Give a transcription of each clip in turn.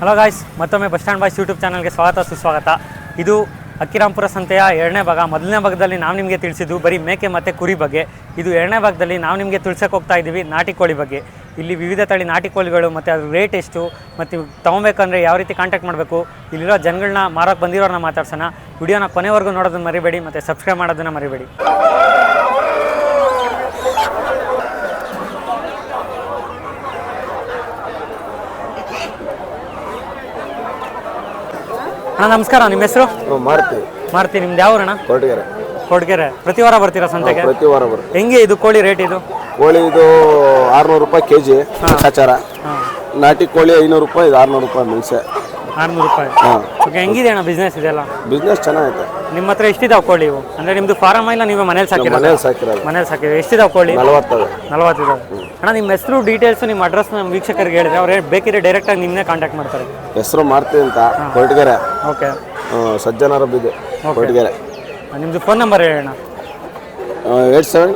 Hello guys ಮತ್ತೊಮ್ಮೆ bus stand boys YouTube ಚಾನಲ್ಗೆ ಸ್ವಾಗತ ಸುಸ್ವಾಗತ. ಇದು ಅಕ್ಕಿರಾಂಪುರ ಸಂತೆಯ ಎರಡನೇ ಭಾಗ. ಮೊದಲನೇ ಭಾಗದಲ್ಲಿ ನಾವು ನಿಮಗೆ ತಿಳಿಸಿದ್ದು ಬರೀ ಮೇಕೆ ಮತ್ತು ಕುರಿ ಬಗ್ಗೆ. ಇದು ಎರಡನೇ ಭಾಗದಲ್ಲಿ ನಾವು ನಿಮಗೆ ತಿಳ್ಸೋಕೆ ಹೋಗ್ತಾ ಇದ್ದೀವಿ ನಾಟಿ ಕೋಳಿ ಬಗ್ಗೆ. ಇಲ್ಲಿ ವಿವಿಧ ತಳಿ ನಾಟಿ ಕೋಳಿಗಳು ಮತ್ತು ಅದ್ರ ರೇಟ್ ಎಷ್ಟು, ಮತ್ತು ತೊಗೊಬೇಕಂದ್ರೆ ಯಾವ ರೀತಿ ಕಾಂಟ್ಯಾಕ್ಟ್ ಮಾಡಬೇಕು, ಇಲ್ಲಿರೋ ಜನಗಳನ್ನ ಮಾರೋಕ್ಕೆ ಬಂದಿರೋರನ್ನ ಮಾತಾಡ್ಸೋಣ. ವಿಡಿಯೋನ ಕೊನೆವರೆಗೂ ನೋಡೋದನ್ನ ಮರಿಬೇಡಿ, ಮತ್ತು ಸಬ್ಸ್ಕ್ರೈಬ್ ಮಾಡೋದನ್ನು ಮರಿಬೇಡಿ. ಅಣ್ಣ ನಮಸ್ಕಾರ. ನಿಮ್ಮ ಹೆಸರು? ಮಾರ್ತಿ. ಮಾರ್ತಿ ನಿಮ್ದು ಯಾವ ಅಣ್ಣ ಕೊರಟಗೆರೆ ಕೊಡ್ಗೆರೆ. ಪ್ರತಿ ವಾರ ಬರ್ತೀರಾ ಸಂತೆಗೆ? ಪ್ರತಿ ವಾರ ಬರುತ್ತೆ. ಹೆಂಗೆ ಇದು ಕೋಳಿ ರೇಟ್ ಇದು? ಕೋಳಿ ಇದು ಆರ್ನೂರು ರೂಪಾಯಿ ಕೆ ಜಿ ಲೆಕ್ಕಾಚಾರ ನಾಟಿ ಕೋಳಿ ಐನೂರು ರೂಪಾಯಿ ಇದು ಆರ್ನೂರು ರೂಪಾಯಿ ಮೆಣಸೆ. ಆರ್ನೂರು ರೂಪಾಯಿ. ಹಾಂ. ಓಕೆ ಹೆಂಗಿದೆ ಅಣ್ಣ ಬಿಸ್ನೆಸ್ ಇದೆಲ್ಲ? ಬಿಸ್ನೆಸ್ ಚೆನ್ನಾಗೈತೆ. ನಿಮ್ಮ ಹತ್ರ ಎಷ್ಟಿದಾವೆ ಕೋಳಿ ಇವು? ಅಂದರೆ ನಿಮ್ಮದು ಫಾರಮ್ ಇಲ್ಲ ನೀವು ಮನೇಲಿ ಸಾಕಿರೋದು? ಮನೇಲಿ ಸಾಕಿರೋದು. ಮನೇಲಿ ಸಾಕಿದ್ರೆ ಎಷ್ಟಿದಾವೆ ಕೋಳಿ? ನಲವತ್ತವೆ ನಲವತ್ತಿದಾವೆ ಅಣ್ಣ ನಿಮ್ಮ ಹೆಸರು ಡೀಟೇಲ್ಸ್ ನಿಮ್ಮ ಅಡ್ರೆಸ್ ನಮ್ಮ ವೀಕ್ಷಕರಿಗೆ ಹೇಳಿದ್ರೆ ಅವ್ರು ಬೇಕಿದ್ರೆ ಡೈರೆಕ್ಟಾಗಿ ನಿಮ್ಮನ್ನೇ ಕಾಂಟ್ಯಾಕ್ಟ್ ಮಾಡ್ತಾರೆ. ಹೆಸರು ಮಾಡ್ತೀವಿ ಅಂತ ಕೊರಟಗೆರೆ ಓಕೆ ಸಜ್ಜನರ ಬಿದ್ದು ಕೊರಟಗೆರೆ ನಿಮ್ಮದು ಫೋನ್ ನಂಬರ್ ಹೇಳೋಣ eight seven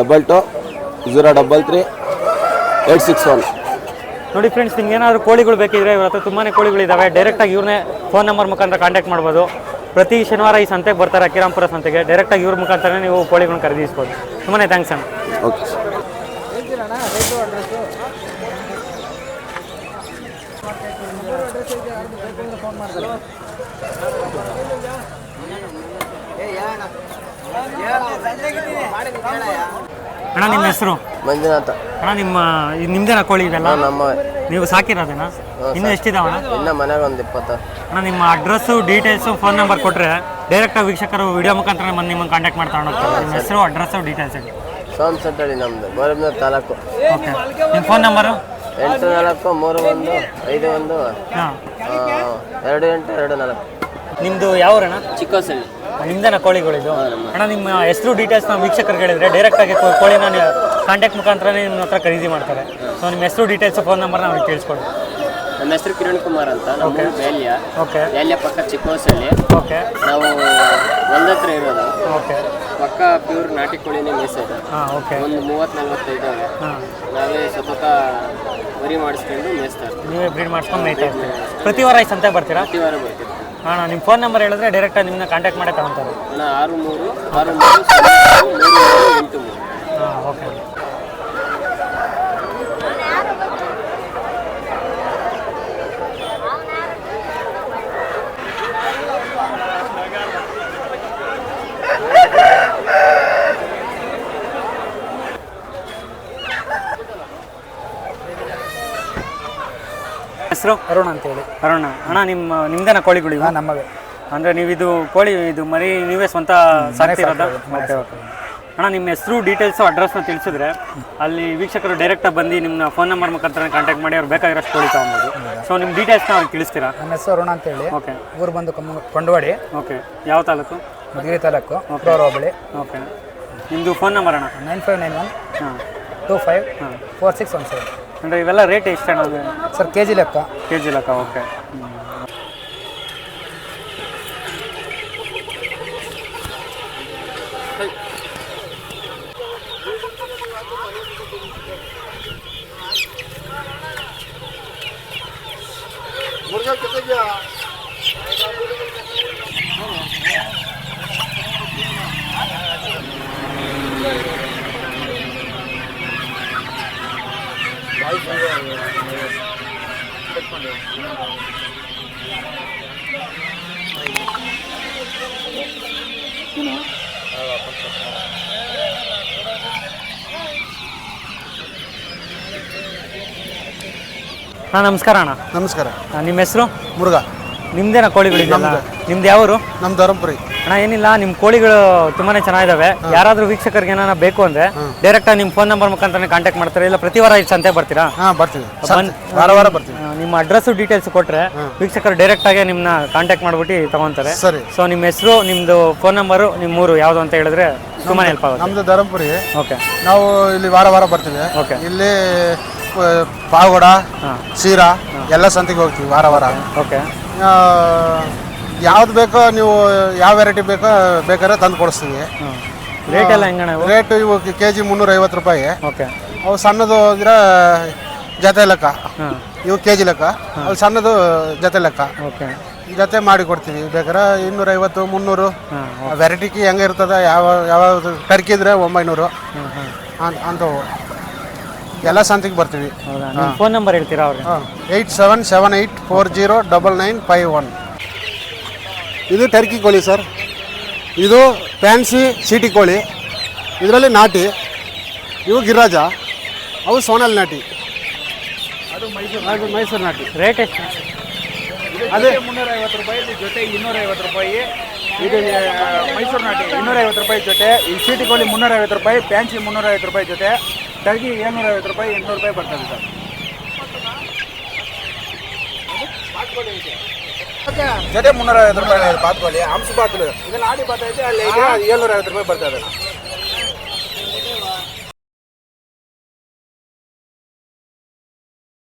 double two zero double three eight six one. ನೋಡಿ ಫ್ರೆಂಡ್ಸ್ ನಿಮ್ಗೆ ಏನಾದರೂ ಕೋಳಿಗಳು ಬೇಕಿದ್ರೆ ಇವ್ರ ಹತ್ರ ತುಂಬಾ ಕೋಳಿಗಳಿದ್ದಾವೆ ಡೈರೆಕ್ಟಾಗಿ ಇವ್ರನ್ನೇ ಫೋನ್ ನಂಬರ್ ಮುಖಾಂತರ ಕಾಂಟ್ಯಾಕ್ಟ್ ಮಾಡ್ಬೋದು. ಪ್ರತಿ ಶನಿವಾರ ಈ ಸಂತೆಗೆ ಬರ್ತಾರೆ ಅಕ್ಕಿರಾಂಪುರ ಸಂತೆಗೆ. ಡೈರೆಕ್ಟಾಗಿ ಇವ್ರ ಮುಖಾಂತರ ನೀವು ಕೋಳಿಗಳನ್ನ ಖರೀದಿಸ್ಬೋದು. ತುಂಬಾ ಥ್ಯಾಂಕ್ಸ್ ಅಣ್ಣ. ಓಕೆ ಅಣ್ಣ ನಿಮ್ಮ ಹೆಸರು? ಮಂಜುನಾಥ. ಅಣ್ಣ ನಿಮ್ಮ ನಿಮ್ದೇನಾ ಕೋಳಿ ಇದೆಲ್ಲ? ನಮ್ಮ ನೀವು ಸಾಕಿರೋದೇನಾ? ಇನ್ನೂ ಎಷ್ಟಿದಾವಣ್ಣ? ಇನ್ನ ಮನೆಗೆ ಒಂದು ಇಪ್ಪತ್ತು. ಅಣ್ಣ ನಿಮ್ಮ ಅಡ್ರೆಸ್ಸು ಡೀಟೇಲ್ಸು ಫೋನ್ ನಂಬರ್ ಕೊಟ್ಟರೆ ಡೈರೆಕ್ಟಾಗಿ ವೀಕ್ಷಕರು ವಿಡಿಯೋ ಮುಖಾಂತರ ಬಂದು ನಿಮ್ಮನ್ನು ಕಾಂಟ್ಯಾಕ್ಟ್ ಮಾಡ್ತಾ ಹೋಗ್ತಾರೆ ನಿಮ್ಮ ಹೆಸರು ಅಡ್ರೆಸ್ಸು ಡೀಟೇಲ್ಸ್ ಹೇಳಿ ಸೋಮಸಟ್ಟಳ್ಳಿ ನಮ್ಮದು ಗೋರಬ್ನ ತಾಲೂಕು. ಓಕೆ. ನಿಮ್ಮ ಫೋನ್ ನಂಬರು ಎಂಟು ನಾಲ್ಕು ಮೂರು ಒಂದು ಐದು ಒಂದು. ಹಾಂ. ಎರಡು ಎಂಟು ಎರಡು ನಾಲ್ಕು. ನಿಮ್ಮದು ಯಾವ ಊರಣ್ಣ ಚಿಕ್ಕೋಸಳ್ಳಿ. ನಿಮ್ದೇನ ಕೋಳಿಗಳಿದು ಅಣ್ಣ ನಿಮ್ಮ ಹೆಸರು ಡೀಟೇಲ್ಸ್ ನಾವು ವೀಕ್ಷಕರಿಗೆ ಹೇಳಿದ್ರೆ ಡೈರೆಕ್ಟಾಗಿ ಕೋಳಿನ ಕಾಂಟ್ಯಾಕ್ಟ್ ಮುಖಾಂತರನೇ ನಿಮ್ಮ ಹತ್ರ ಖರೀದಿ ಮಾಡ್ತಾರೆ. ಸೊ ನಿಮ್ಮ ಹೆಸರು ಡೀಟೇಲ್ಸ್ ಫೋನ್ ನಂಬರ್ ನಾವು ತಿಳಿಸ್ಕೊಡಿ. ನನ್ನ ಹೆಸರು ಕಿರಣ್ ಕುಮಾರ್ ಅಂತ ನಮ್ಮ ಓಕೆ ಬೇಲ್ಯ ಪಕ್ಕ ಚಿಕ್ಕೋಸಲ್ಲಿ ಓಕೆ ನಾವು ಒಂದತ್ರ ಇರೋದು. ಓಕೆ ಪಕ್ಕ ಪ್ಯೂರ್ ನಾಟಿ ಕೋಳಿನೇ ಮೇಯಿಸೋದು. ಹಾಂ ಓಕೆ ಒಂದು ಮೂವತ್ತು ನಲ್ವತ್ತು ಇದ್ದಾವೆ. ಹಾಂ. ನಾವೇ ಸತತ ಮರಿ ಮಾಡಿಸ್ಕೊಂಡು ಮೇಯಿಸ್ತಾ ಇರ್ತೀವಿ. ನೀವೇ ಬ್ರೀಡ್ ಮಾಡಿಸ್ಕೊಂಡು ಮೇಯ್ತಾ ಇರ್ತೀವಿ ಪ್ರತಿ ವಾರ ಈ ಸಂತೆ ಬರ್ತೀರಾ? ಪ್ರತಿ ವಾರ ಬರ್ತೀವಿ. ಅಣ್ಣ ನಿಮ್ಮ ಫೋನ್ ನಂಬರ್ ಹೇಳಿದ್ರೆ ಡೈರೆಕ್ಟಾಗಿ ನಿಮ್ಮನ್ನ ಕಾಂಟ್ಯಾಕ್ಟ್ ಮಾಡೇ ತಗೊಂತಾರೆ. ಆರು ಮೂರು ಆರು ಮೂರು ಎಂಟು ಮೂರು. ಹಾಂ ಓಕೆ ಹೆಸರು? ಅರುಣ್ ಅಂತೇಳಿ. ಅರುಣ. ಅಣ್ಣ ನಿಮ್ಮ ನಿಮ್ದೇನ ಕೋಳಿಗಳು ಇವು? ನಮಗೆ ಅಂದ್ರೆ ನೀವು ಇದು ಕೋಳಿ ಇದು ಮರಿ ನೀವೇ ಸ್ವಂತ ಸಾಕ್ತಿರೋದ? ಓಕೆ ಓಕೆ ಅಣ್ಣ ನಿಮ್ಮ ಹೆಸರು ಡೀಟೇಲ್ಸು ಅಡ್ರೆಸ್ನ ತಿಳಿಸಿದ್ರೆ ಅಲ್ಲಿ ವೀಕ್ಷಕರು ಡೈರೆಕ್ಟಾಗಿ ಬಂದು ನಿಮ್ಮ ಫೋನ್ ನಂಬರ್ ಮುಖಾಂತರ ಕಾಂಟ್ಯಾಕ್ಟ್ ಮಾಡಿ ಅವ್ರು ಬೇಕಾಗಿರೋಷ್ಟು ಕೋಳಿ ತೊಗೊಬೋದು. ಸೊ ನಿಮ್ಮ ಡೀಟೇಲ್ಸ್ನ ಅವ್ರಿಗೆ ತಿಳಿಸ್ತೀರಾ? ನನ್ನ ಹೆಸರು ಅಂತ ಹೇಳಿ ಓಕೆ ಊರು ಬಂದು ಕಮ್ಮ ಕೊಂಡವಾಡಿ. ಓಕೆ ಯಾವ ತಾಲೂಕು? ಮಧುಗಿರಿ ತಾಲೂಕು ಉಪ್ರವರ ಹೋಬಳಿ. ಓಕೆ ನಿಮ್ಮದು ಫೋನ್ ನಂಬರ್ ಅಣ್ಣ? ನೈನ್ ಫೈವ್ ನೈನ್ ಒನ್ ಹಾಂ. ಟೂ ಫೈವ್ ಹಾಂ. Four six one seven. ಅಂದರೆ ಇವೆಲ್ಲ ರೇಟ್ ಎಷ್ಟು ಅಣ್ಣ ಸರ್ ಕೆ ಜಿ ಲೆಕ್ಕ. ಕೆ ಜಿ ಲೆಕ್ಕ ಓಕೆ ಹಾಂ ನಮಸ್ಕಾರ ಅಣ್ಣ ನಮಸ್ಕಾರ ಆ, ನಿಮ್ಮ ಹೆಸರು ಮುರುಘಾ ನಿಮ್ದೇನ ಕೋಳಿಗಳಿದೆಯಲ್ಲ? ನಿಮ್ದು. ಯಾವರು? ನಮ್ಮ ಧರ್ಮಪುರಿ ಅಣ್ಣ ಏನಿಲ್ಲ ನಿಮ್ಮ ಕೋಳಿಗಳು ತುಂಬಾನೇ ಚೆನ್ನಾಗಿದ್ದಾವೆ ಯಾರಾದ್ರೂ ವೀಕ್ಷಕರಿಗೆ ಏನಾರ ಬೇಕು ಅಂದ್ರೆ ಡೈರೆಕ್ಟ್ ಆಗಿ ನಿಮ್ಮ ಫೋನ್ ನಂಬರ್ ಮುಖಾಂತರ ಕಾಂಟ್ಯಾಕ್ಟ್ ಮಾಡ್ತಾರೆ. ಇಲ್ಲ ಪ್ರತಿ ವಾರ ಇಲ್ಲಿ ಸಂತೆ ಬರ್ತೀರಾ? ಹಾಂ ಬರ್ತೀವಿ. ವಾರ ವಾರ ಬರ್ತೀವಿ. ನಿಮ್ಮ ಅಡ್ರೆಸ್ ಡೀಟೇಲ್ಸ್ ಕೊಟ್ರೆ ವೀಕ್ಷಕರು ಡೈರೆಕ್ಟ್ ಆಗಿ ನಿಮ್ಮನ್ನ ಕಾಂಟ್ಯಾಕ್ಟ್ ಮಾಡ್ಬಿಟ್ಟು ತಗೊಂತಾರೆ. ಸರಿ. ಸೊ ನಿಮ್ಮ ಹೆಸರು ನಿಮ್ದು ಫೋನ್ ನಂಬರು ನಿಮ್ಮ ಊರು ಯಾವುದು ಅಂತ ಹೇಳಿದ್ರೆ ತುಂಬಾನೇ ಹೆಲ್ಪ್ ಆಗುತ್ತೆ. ನಮ್ದು ಧರ್ಮಪುರಿ ಓಕೆ. ನಾವು ಇಲ್ಲಿ ವಾರ ವಾರ ಬರ್ತೀವಿ. ಓಕೆ. ಇಲ್ಲಿ ಪಾವಗಡ ಸೀರಾ ಎಲ್ಲ ಸಂತೆಗೆ ಹೋಗ್ತೀವಿ ವಾರ ವಾರ. ಓಕೆ. ಯಾವ್ದು ಬೇಕೋ ನೀವು ಯಾವ ವೆರೈಟಿ ಬೇಕೋ ಬೇಕಾದ್ರೆ ತಂದು ಕೊಡಿಸ್ತೀವಿ. ರೇಟ್ ಎಲ್ಲ ಹೆಂಗಣ ಇವು? ರೇಟ್ ಇವು ಕೆ ಜಿ ಮುನ್ನೂರೈವತ್ತು ರೂಪಾಯಿ. ಓಕೆ. ಅವು ಸಣ್ಣದು ಇದ್ರೆ ಜೊತೆ ಲೆಕ್ಕ. ಇವು ಕೆ ಜಿ ಲೆಕ್ಕ ಅವು ಸಣ್ಣದು ಜೊತೆ ಲೆಕ್ಕ. ಓಕೆ. ಜೊತೆ ಮಾಡಿ ಕೊಡ್ತೀವಿ. ಬೇಕಾದ್ರೆ ಇನ್ನೂರೈವತ್ತು ಮುನ್ನೂರು. ವೆರೈಟಿಗೆ ಹೆಂಗೆ ಇರ್ತದೆ ಯಾವ ಯಾವ ಟರ್ಕಿದ್ರೆ ಒಂಬೈನೂರು. ಅಂತವು ಎಲ್ಲ ಸಂತಿಗೆ ಬರ್ತೀವಿ. ಹೌದಾ? ನಿಮ್ಮ ಫೋನ್ ನಂಬರ್ ಹೇಳ್ತೀರಾ ಅವ್ರಿಗೆ? Eight seven seven eight four zero double nine five one. ಇದು ಟರ್ಕಿ ಕೋಳಿ ಸರ್. ಇದು ಫ್ಯಾನ್ಸಿ ಸಿಟಿ ಕೋಳಿ. ಇದರಲ್ಲಿ ನಾಟಿ. ಇವು ಗಿರಾಜ ಅವು ಸೋನಲ್ ನಾಟಿ. ಅದು ಮೈಸೂರು ನಾಟಿ. ರೇಟ್ ಎಷ್ಟು? ಅದೇ. ಮುನ್ನೂರ ಐವತ್ತು ರೂಪಾಯಿ ಜೊತೆ ಇನ್ನೂರ ಐವತ್ತು ರೂಪಾಯಿ. ಇದು ಮೈಸೂರು ನಾಟಿ ಇನ್ನೂರ ಐವತ್ತು ರೂಪಾಯಿ ಜೊತೆ. ಈ ಸಿಟಿ ಕೋಳಿ ಮುನ್ನೂರ ಐವತ್ತು ರೂಪಾಯಿ ಫ್ಯಾನ್ಸಿ ಮುನ್ನೂರ ಐವತ್ತು ರೂಪಾಯಿ ಜೊತೆ. ಟರ್ಗಿ ಏಳ್ನೂರ ಐವತ್ತು ರೂಪಾಯಿ ಎಂಟುನೂರು ರೂಪಾಯಿ ಬರ್ತದೆ ಸರ್. ಜೊತೆ ಮುನ್ನೂರ ಐವತ್ತು ರೂಪಾಯಿ ಬಾತ್ಕೋಳಿ ಹಂಸ ಬಾತ್ಲು ಇದು ನಾಡಿ ಬಾತ್ ಐತೆ ಅಲ್ಲಿ ಏಳ್ನೂರ ಐವತ್ತು ರೂಪಾಯಿ ಬರ್ತದೆ.